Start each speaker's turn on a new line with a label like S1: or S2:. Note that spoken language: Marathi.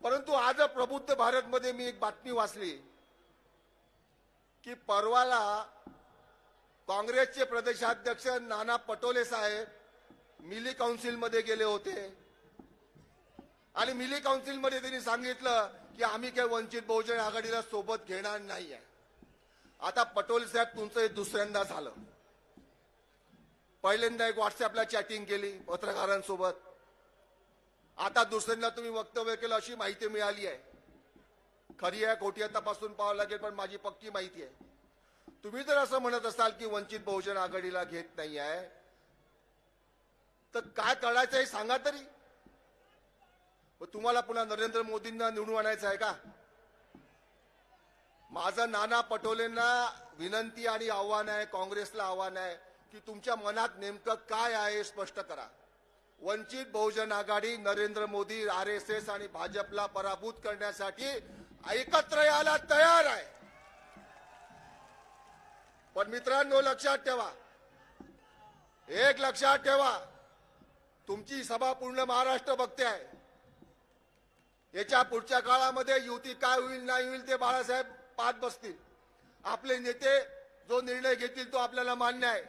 S1: परंतु आज प्रबुद्ध भारतमध्ये मी एक बातमी वाचली की परवाला काँग्रेसचे प्रदेशाध्यक्ष नाना पटोले साहेब मिली काउन्सिलमध्ये गेले होते. आणि मिली काउन्सिलमध्ये त्यांनी सांगितलं की आम्ही काही वंचित बहुजन आघाडीला सोबत घेणार नाही आहे आता पटोले साहेब तुमचं हे दुसऱ्यांदा झालं. पहिल्यांदा एक व्हॉट्सअपला चॅटिंग केली पत्रकारांसोबत. आता दुसऱ्यांना तुम्ही वक्तव्य केलं अशी माहिती मिळाली आहे. खरी आहे खोटी आहे तपासून पाहावं लागेल पण माझी पक्की माहिती आहे. तुम्ही जर असं म्हणत असाल की वंचित बहुजन आघाडीला घेत नाही आहे तर काय करायचं हे सांगा तरी. तुम्हाला पुन्हा नरेंद्र मोदींना निवडून आणायचं आहे का? माझं नाना पटोलेंना विनंती आणि आव्हान आहे काँग्रेसला आव्हान आहे की तुमच्या मनात नेमकं काय आहे स्पष्ट करा. Vanchit Bahujan Aghadi Narendra Modi R S S आणि भाजपला पराभूत करण्यासाठी एकत्र यायला तयार आहे. पण मित्रांनो लक्षात ठेवा. एक लक्षात ठेवा. तुमची सभा पूर्ण महाराष्ट्र बघते आहे. याच्या पुढच्या काळामध्ये युती काय होईल नाही होईल ते बाळासाहेब पाहत बसतील. आपले नेते जो निर्णय घेतील तो आपल्याला मान्य आहे.